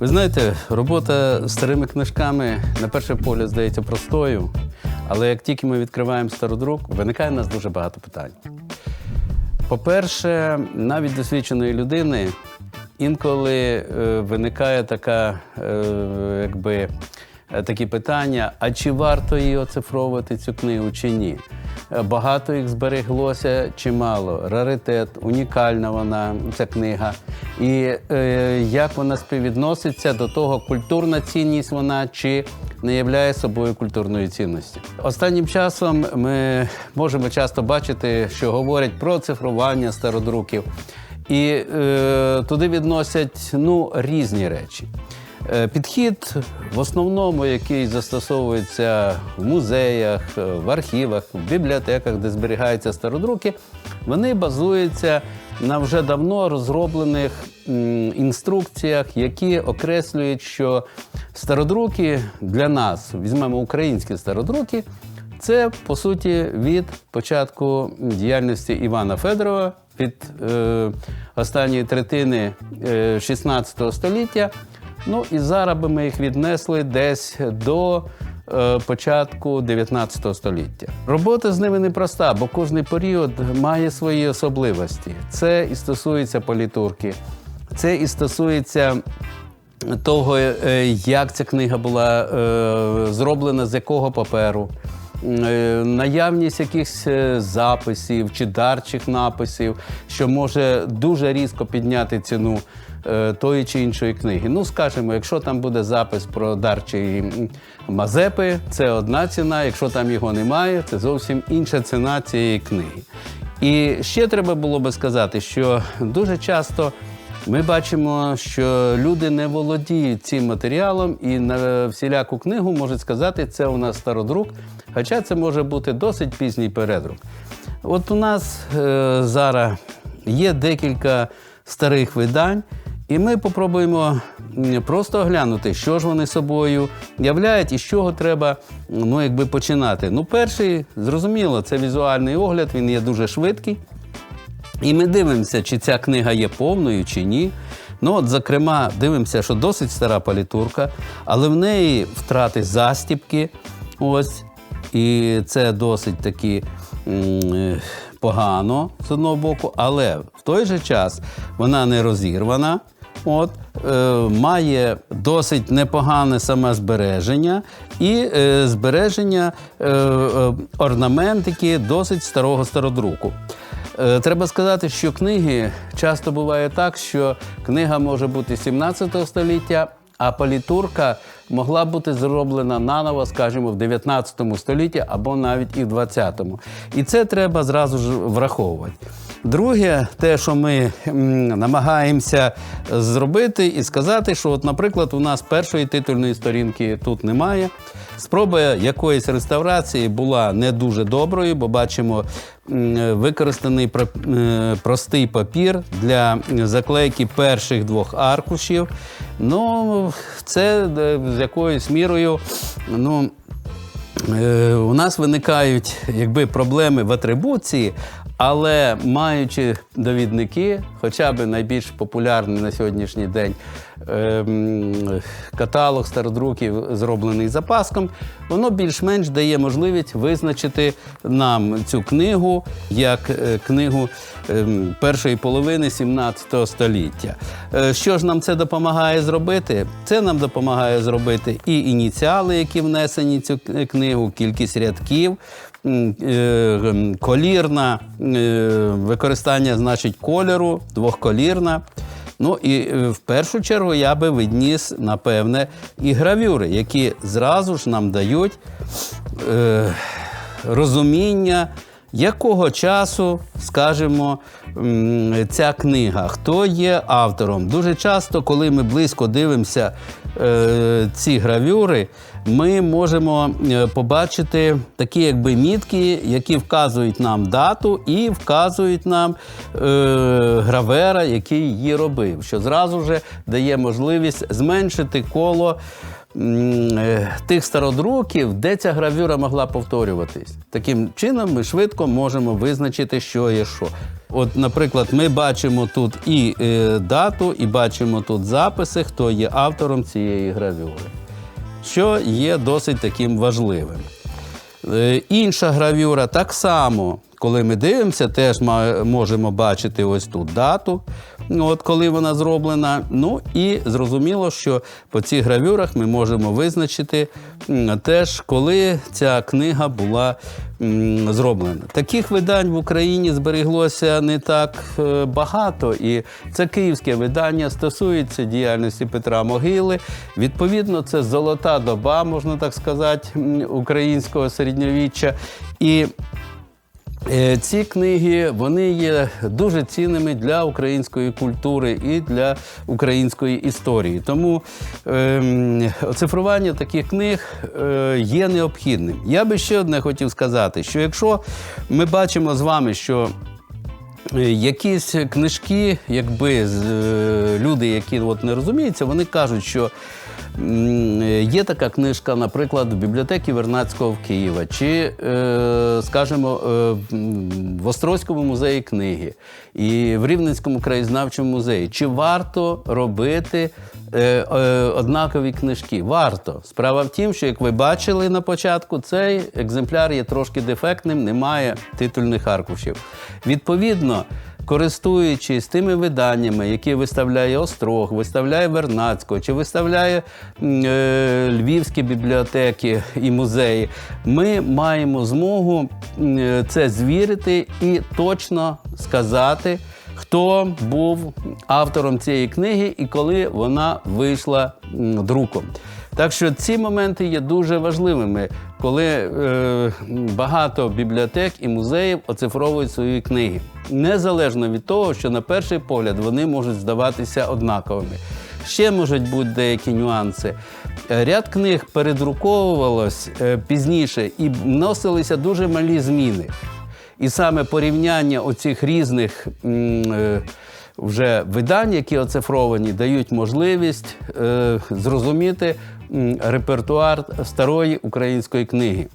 Ви знаєте, робота з старими книжками на перший погляд здається простою, але як тільки ми відкриваємо стародрук, виникає у нас дуже багато питань. По-перше, навіть досвідченої людини інколи е, виникає така, е, якби, е, такі питання: а чи варто її оцифровувати цю книгу, чи ні? Багато їх збереглося чи мало. Раритет, унікальна вона, ця книга. І е, як вона співвідноситься до того, культурна цінність вона чи не являє собою культурної цінності. Останнім часом ми можемо часто бачити, що говорять про цифрування стародруків, і е, туди відносять ну, різні речі. Е, Підхід в основному, який застосовується в музеях, е, в архівах, в бібліотеках, де зберігаються стародруки, вони базуються на вже давно розроблених інструкціях, які окреслюють, що стародруки для нас, візьмемо українські стародруки, це по суті від початку діяльності Івана Федорова від е, останньої третини е, 16 століття. Ну і зараз би ми їх віднесли десь до е, початку 19 століття. Робота з ними непроста, бо кожний період має свої особливості. Це і стосується політурки, це і стосується того, е, як ця книга була е, зроблена, з якого паперу. Е, Наявність якихось е, записів чи дарчих написів, що може дуже різко підняти ціну тої чи іншої книги. Ну, скажімо, якщо там буде запис про дарчі Мазепи, це одна ціна. Якщо там його немає, це зовсім інша ціна цієї книги. І ще треба було би сказати, що дуже часто ми бачимо, що люди не володіють цим матеріалом і на всіляку книгу можуть сказати, це у нас стародрук, хоча це може бути досить пізній передрук. От у нас е, зараз є декілька старих видань, і ми попробуємо просто оглянути, що ж вони собою являють і з чого треба ну, якби починати. Ну, перший, зрозуміло, це візуальний огляд, він є дуже швидкий. І ми дивимося, чи ця книга є повною чи ні. Ну, от, зокрема, дивимося, що досить стара палітурка, але в неї втрати застіпки. Ось. І це досить таки е, погано з одного боку, але в той же час вона не розірвана. От, е, має досить непогане саме збереження і е, збереження е, е, орнаментики досить старого стародруку. Е, Треба сказати, що книги часто буває так, що книга може бути 17 століття, а палітурка могла бути зроблена наново, скажімо, в 19 столітті або навіть і в 20-му. І це треба зразу ж враховувати. Друге, те, що ми намагаємося зробити і сказати, що, от, наприклад, у нас першої титульної сторінки тут немає. Спроба якоїсь реставрації була не дуже доброю, бо бачимо використаний е, простий папір для заклейки перших двох аркушів. Ну, це е, з якоюсь мірою. ну, Е, У нас виникають якби проблеми в атрибуції, але маючи довідники, хоча б найбільш популярний на сьогоднішній день ем, каталог стародруків, зроблений запаском, воно більш-менш дає можливість визначити нам цю книгу як е, книгу ем, першої половини 17 століття. Е, Що ж нам це допомагає зробити? Це нам допомагає зробити і ініціали, які внесені в цю книгу, кількість рядків. Е, Колірна е, використання, значить, кольору, двохколірна. Ну і е, в першу чергу я би відніс, напевне, і гравюри, які зразу ж нам дають розуміння, якого часу, скажімо, ця книга, хто є автором. Дуже часто, коли ми близько дивимося ці гравюри, ми можемо е, побачити такі якби мітки, які вказують нам дату і вказують нам е, гравера, який її робив, що зразу ж дає можливість зменшити коло е, тих стародруків, де ця гравюра могла повторюватись. Таким чином, ми швидко можемо визначити, що є що. От, наприклад, ми бачимо тут і е, дату, і бачимо тут записи, хто є автором цієї гравюри, що є досить таким важливим. Е, Інша гравюра так само, коли ми дивимося, теж можемо бачити ось тут дату, от коли вона зроблена. Ну і зрозуміло, що по цих гравюрах ми можемо визначити теж, коли ця книга була зроблена. Таких видань в Україні збереглося не так е, багато, і це київське видання стосується діяльності Петра Могили. Відповідно, це золота доба, можна так сказати, українського середньовіччя. І Ці книги вони є дуже цінними для української культури і для української історії. Тому ем, оцифрування таких книг е, є необхідним. Я би ще одне хотів сказати: що якщо ми бачимо з вами, що Е, Якісь книжки, якби е, люди, які от не розуміються, вони кажуть, що е, є така книжка, наприклад, в бібліотекі Вернадського в Києва, чи, е, скажімо, е, в Острозькому музеї книги і в Рівненському краєзнавчому музеї. Чи варто робити е, е, однакові книжки? Варто. Справа в тім, що як ви бачили на початку, цей екземпляр є трошки дефектним, немає титульних аркушів. Відповідно, користуючись тими виданнями, які виставляє Острог, виставляє Вернадського, чи виставляє е, львівські бібліотеки і музеї, ми маємо змогу е, це звірити і точно сказати, хто був автором цієї книги і коли вона вийшла друком. Так що ці моменти є дуже важливими, коли е, багато бібліотек і музеїв оцифровують свої книги, незалежно від того, що на перший погляд вони можуть здаватися однаковими. Ще можуть бути деякі нюанси. Е, Ряд книг передруковувалось е, пізніше і вносилися дуже малі зміни. І саме порівняння оцих різних е, вже видань, які оцифровані, дають можливість зрозуміти репертуар старої української книги.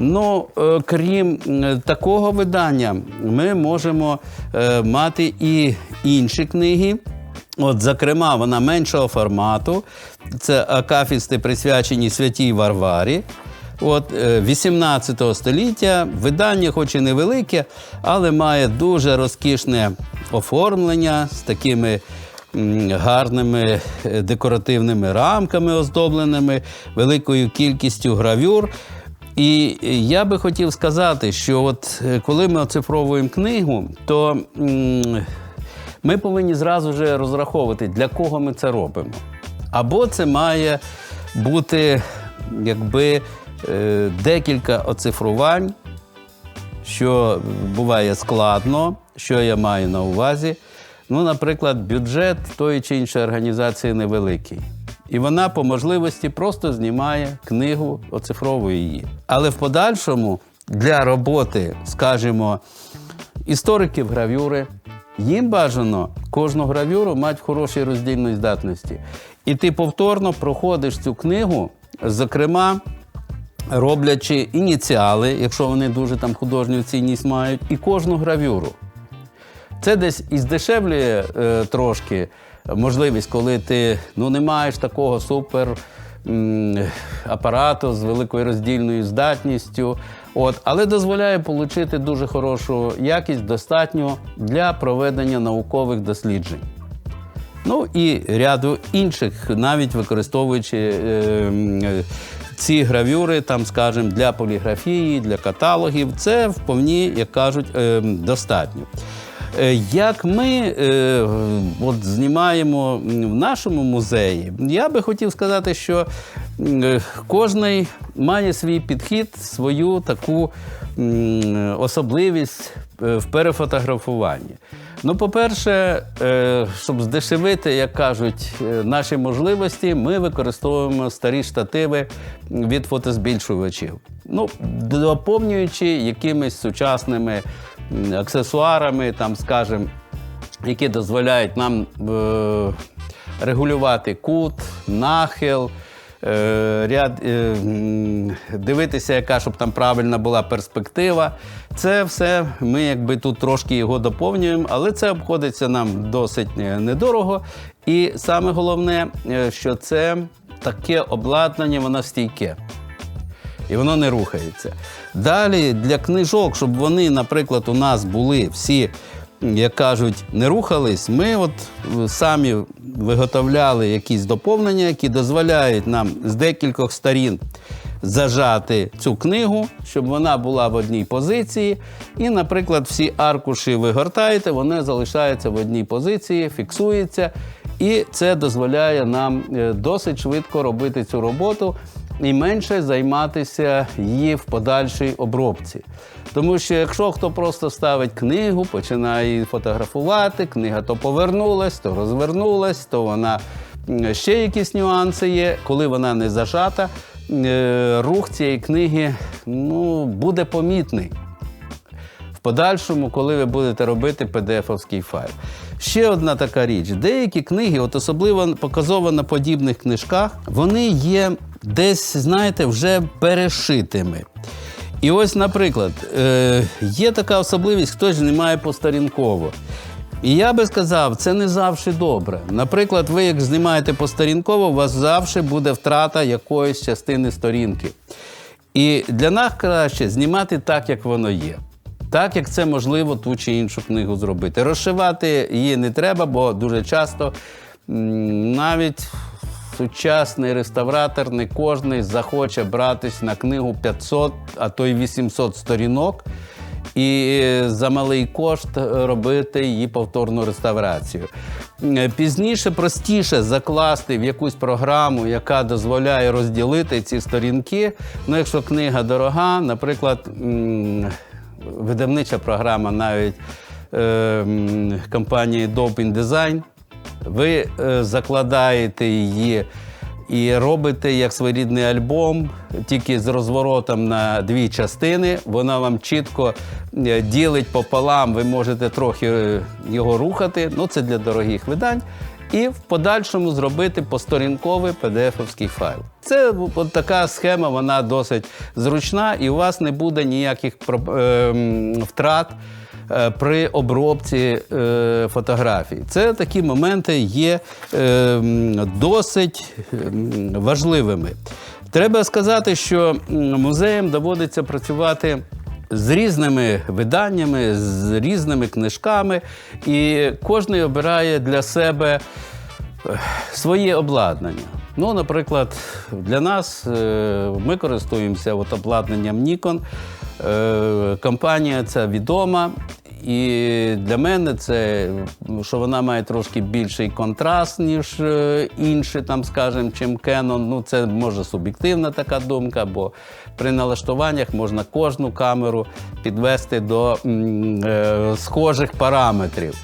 Ну, е, крім такого видання, ми можемо е, мати і інші книги. От, зокрема, вона меншого формату. Це акафісти, присвячені святій Варварі. От е, 18 століття видання, хоч і невелике, але має дуже розкішне оформлення з такими гарними е, декоративними рамками, оздобленими, великою кількістю гравюр. І я би хотів сказати, що от е, коли ми оцифровуємо книгу, то ми повинні зразу ж розраховувати, для кого ми це робимо. Або це має бути якби е, декілька оцифрувань, що буває складно, що я маю на увазі. Ну, наприклад, бюджет тої чи іншої організації невеликий. І вона по можливості просто знімає книгу, оцифровує її. Але в подальшому для роботи, скажімо, істориків гравюри, їм бажано кожну гравюру мати в хорошій роздільної здатності. І ти повторно проходиш цю книгу, зокрема, роблячи ініціали, якщо вони дуже там художню цінність мають, і кожну гравюру. Це десь і здешевлює е, трошки можливість, коли ти ну, не маєш такого супер м, апарату з великою роздільною здатністю. От, але дозволяє отримати дуже хорошу якість, достатньо для проведення наукових досліджень. Ну і ряду інших, навіть використовуючи е, е, ці гравюри, там, скажімо, для поліграфії, для каталогів, це вповні, як кажуть, е, достатньо. Е, Як ми е, от знімаємо в нашому музеї, я би хотів сказати, що е, кожний має свій підхід, свою таку особливість в перефотографуванні. Ну, по-перше, е, щоб здешевити, як кажуть, е, наші можливості, ми використовуємо старі штативи від фотозбільшувачів. Ну, доповнюючи якимись сучасними аксесуарами, там, скажімо, які дозволяють нам е, регулювати кут, нахил, е, ряд, е, дивитися, яка щоб там правильна була перспектива. Це все ми якби тут трошки його доповнюємо, але це обходиться нам досить е, недорого. І саме головне, е, що це таке обладнання, воно стійке і воно не рухається. Далі для книжок, щоб вони, наприклад, у нас були всі, як кажуть, не рухались, ми от е, самі виготовляли якісь доповнення, які дозволяють нам з декількох сторін зажати цю книгу, щоб вона була в одній позиції. І, наприклад, всі аркуші ви гортаєте, вони залишаються в одній позиції, фіксуються. І це дозволяє нам е, досить швидко робити цю роботу і менше займатися її в подальшій обробці. Тому що якщо хто просто ставить книгу, починає її фотографувати, книга то повернулась, то розвернулась, то вона ще якісь нюанси є. Коли вона не зажата, е, рух цієї книги ну, буде помітний подальшому, коли ви будете робити PDF-овський файл. Ще одна така річ: деякі книги, от особливо показово на подібних книжках, вони є десь, знаєте, вже перешитими. І ось, наприклад, е, є така особливість, хтось знімає посторінково. І я би сказав, це не завжди добре. Наприклад, ви як знімаєте посторінково, у вас завжди буде втрата якоїсь частини сторінки. І для нас краще знімати так, як воно є. Так, як це можливо ту чи іншу книгу зробити. Розшивати її не треба, бо дуже часто навіть сучасний реставратор не кожний захоче братись на книгу 500, а то й 800 сторінок. І за малий кошт робити її повторну реставрацію. Е, Пізніше простіше закласти в якусь програму, яка дозволяє розділити ці сторінки. Ну, якщо книга дорога, наприклад, видавнича програма навіть е, компанії Dope Design, ви е, закладаєте її і робите як своєрідний альбом, тільки з розворотом на дві частини. Вона вам чітко е, ділить пополам, ви можете трохи е, його рухати. Ну, це для дорогих видань. І в подальшому зробити посторінковий PDF-овський файл. Це от така схема, вона досить зручна, і у вас не буде ніяких про- е, м, втрат при обробці е, фотографій. Це такі моменти є е, досить важливими. Треба сказати, що музеям доводиться працювати з різними виданнями, з різними книжками, і кожен обирає для себе е, своє обладнання. Ну, наприклад, для нас е, ми користуємося от обладнанням Nikon. Е, Компанія ця відома. І для мене це, що вона має трошки більший контраст, ніж е, інші, там, скажімо, чим Canon. Ну, це може суб'єктивна така думка, бо при налаштуваннях можна кожну камеру підвести до м, схожих параметрів.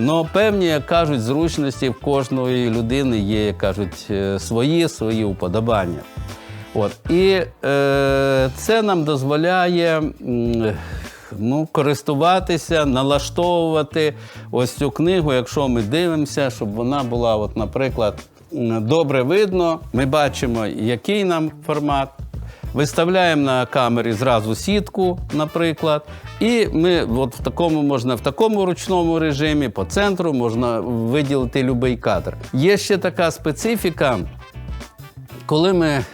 Ну, певні, як кажуть, зручності в кожної людини є, як кажуть, е, свої, свої уподобання. От. І е, це нам дозволяє ну, користуватися, налаштовувати ось цю книгу, якщо ми дивимося, щоб вона була, от, наприклад, добре видно. Ми бачимо, який нам формат. Виставляємо на камері зразу сітку, наприклад, і ми от в такому можна в такому ручному режимі по центру можна виділити будь-який кадр. Є ще така специфіка, коли ми е,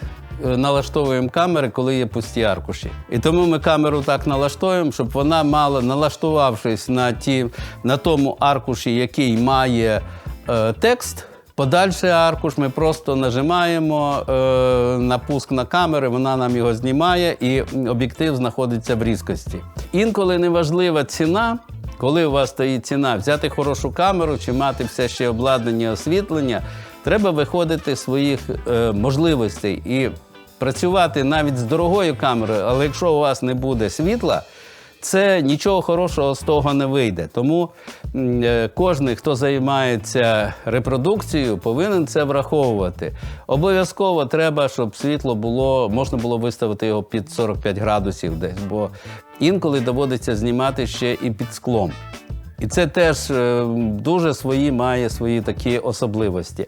налаштовуємо камери, коли є пусті аркуші. І тому ми камеру так налаштовуємо, щоб вона мала, налаштувавшись на, ті, на тому аркуші, який має е, текст. Подальший аркуш ми просто нажимаємо е, на пуск на камери, вона нам його знімає, і об'єктив знаходиться в різкості. Інколи неважлива ціна, коли у вас стоїть ціна, взяти хорошу камеру чи мати все ще обладнання освітлення, треба виходити з своїх е, можливостей і працювати навіть з дорогою камерою, але якщо у вас не буде світла, це нічого хорошого з того не вийде. Тому е, кожен, хто займається репродукцією, повинен це враховувати. Обов'язково треба, щоб світло було, можна було виставити його під 45 градусів десь, бо інколи доводиться знімати ще і під склом. І це теж е, дуже свої має свої такі особливості.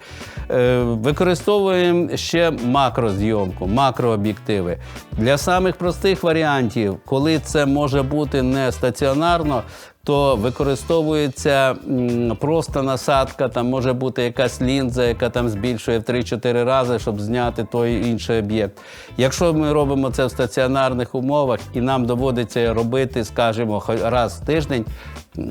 Е, Використовуємо ще макрозйомку, макрооб'єктиви. Для самих простих варіантів, коли це може бути не стаціонарно, то використовується просто насадка, там може бути якась лінза, яка там збільшує в 3-4 рази, щоб зняти той інший об'єкт. Якщо ми робимо це в стаціонарних умовах і нам доводиться робити, скажімо, раз в тиждень,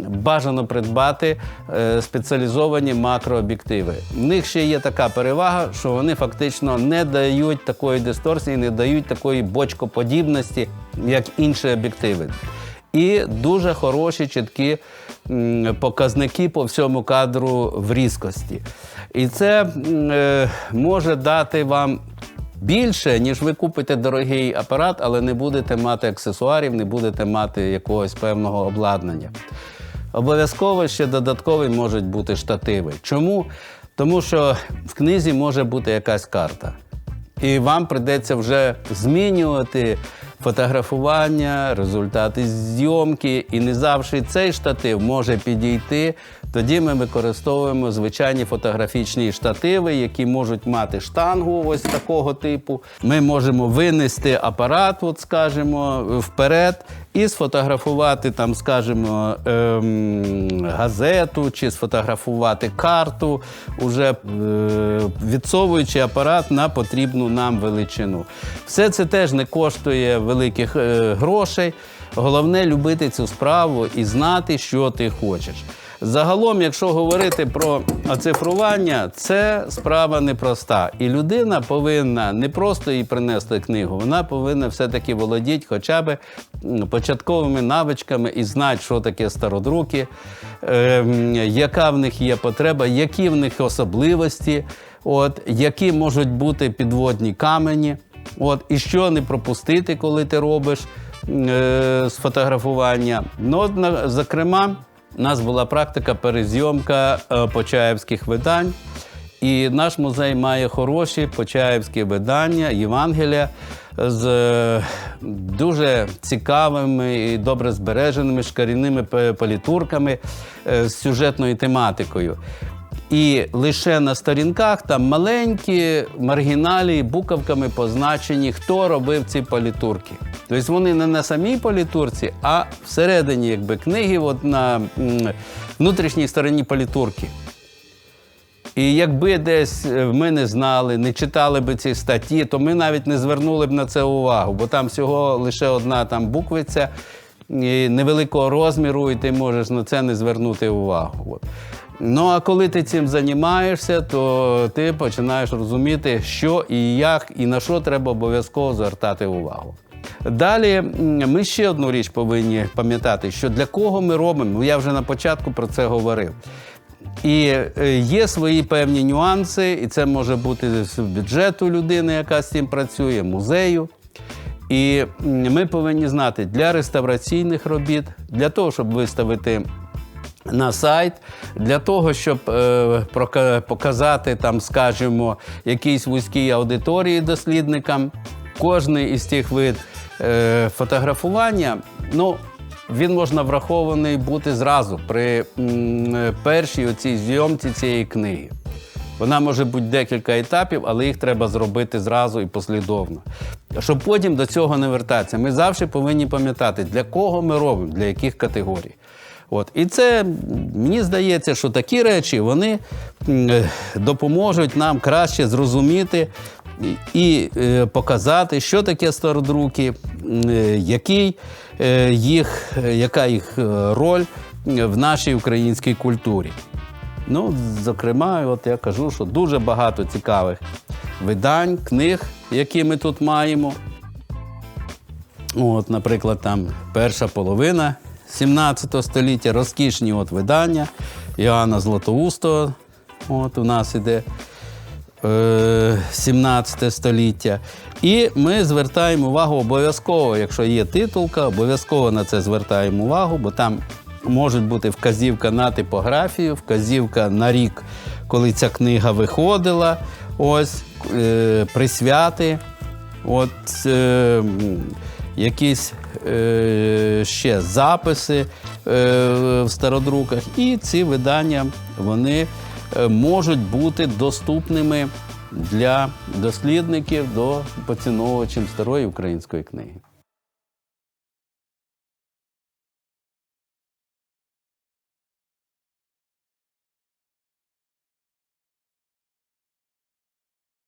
бажано придбати е, спеціалізовані макрооб'єктиви. В них ще є така перевага, що вони фактично не дають такої дисторсії, не дають такої бочкоподібності, як інші об'єктиви і дуже хороші, чіткі показники по всьому кадру в різкості. І це е, може дати вам. Більше, ніж ви купите дорогий апарат, але не будете мати аксесуарів, не будете мати якогось певного обладнання. Обов'язково ще додаткові можуть бути штативи. Чому? Тому що в книзі може бути якась карта. І вам прийдеться вже змінювати фотографування, результати зйомки. І не завжди цей штатив може підійти. Тоді ми використовуємо звичайні фотографічні штативи, які можуть мати штангу ось такого типу. Ми можемо винести апарат, от скажімо, вперед і сфотографувати там, скажімо, ем, газету чи сфотографувати карту, уже е, відсовуючи апарат на потрібну нам величину. Все це теж не коштує великих е, грошей. Головне любити цю справу і знати, що ти хочеш. Загалом, якщо говорити про оцифрування, це справа непроста. І людина повинна не просто їй принести книгу, вона повинна все-таки володіти хоча б початковими навичками і знати, що таке стародруки, е, яка в них є потреба, які в них особливості, от, які можуть бути підводні камені, от, і що не пропустити, коли ти робиш е, сфотографування. Ну, от, зокрема, у нас була практика перезйомка е, почаївських видань. І наш музей має хороші почаївські видання, Євангелія з е, дуже цікавими і добре збереженими шкаряними палітурками е, з сюжетною тематикою. І лише на сторінках там маленькі маргіналі буковками позначені, хто робив ці політурки. Тобто вони не на самій політурці, а всередині якби, книги, от на внутрішній стороні політурки. І якби десь е, ми не знали, не читали би ці статті, то ми навіть не звернули б на це увагу, бо там всього лише одна там буквиця невеликого розміру, і ти можеш на це не звернути увагу. От. Ну а коли ти цим займаєшся, то ти починаєш розуміти, що і як, і на що треба обов'язково звертати увагу. Далі ми ще одну річ повинні пам'ятати, що для кого ми робимо, я вже на початку про це говорив. І е, є свої певні нюанси, і це може бути з бюджету людини, яка з цим працює, музею. І ми повинні знати для реставраційних робіт, для того, щоб виставити на сайт, для того, щоб е, показати там, скажімо, якійсь вузькій аудиторії дослідникам. Кожний із тих вид е, фотографування, ну, він можна врахований бути зразу при е, першій оцій зйомці цієї книги. Вона може бути декілька етапів, але їх треба зробити зразу і послідовно. Щоб потім до цього не вертатися. Ми завжди повинні пам'ятати, для кого ми робимо, для яких категорій. От. І це мені здається, що такі речі вони е, допоможуть нам краще зрозуміти і, е, показати, що таке стародруки, е, який, їх, яка їх роль в нашій українській культурі. Ну, зокрема, от я кажу, що дуже багато цікавих видань, книг, які ми тут маємо. От, наприклад, там перша половина 17 століття, розкішні от видання Іоанна Златоустого. От у нас іде е, 17 століття. І ми звертаємо увагу обов'язково, якщо є титулка, обов'язково на це звертаємо увагу, бо там може бути вказівка на типографію, вказівка на рік, коли ця книга виходила, ось е, присвяти. От е, якісь ще записи е, в стародруках, і ці видання вони е, можуть бути доступними для дослідників до поціновувачів старої української книги.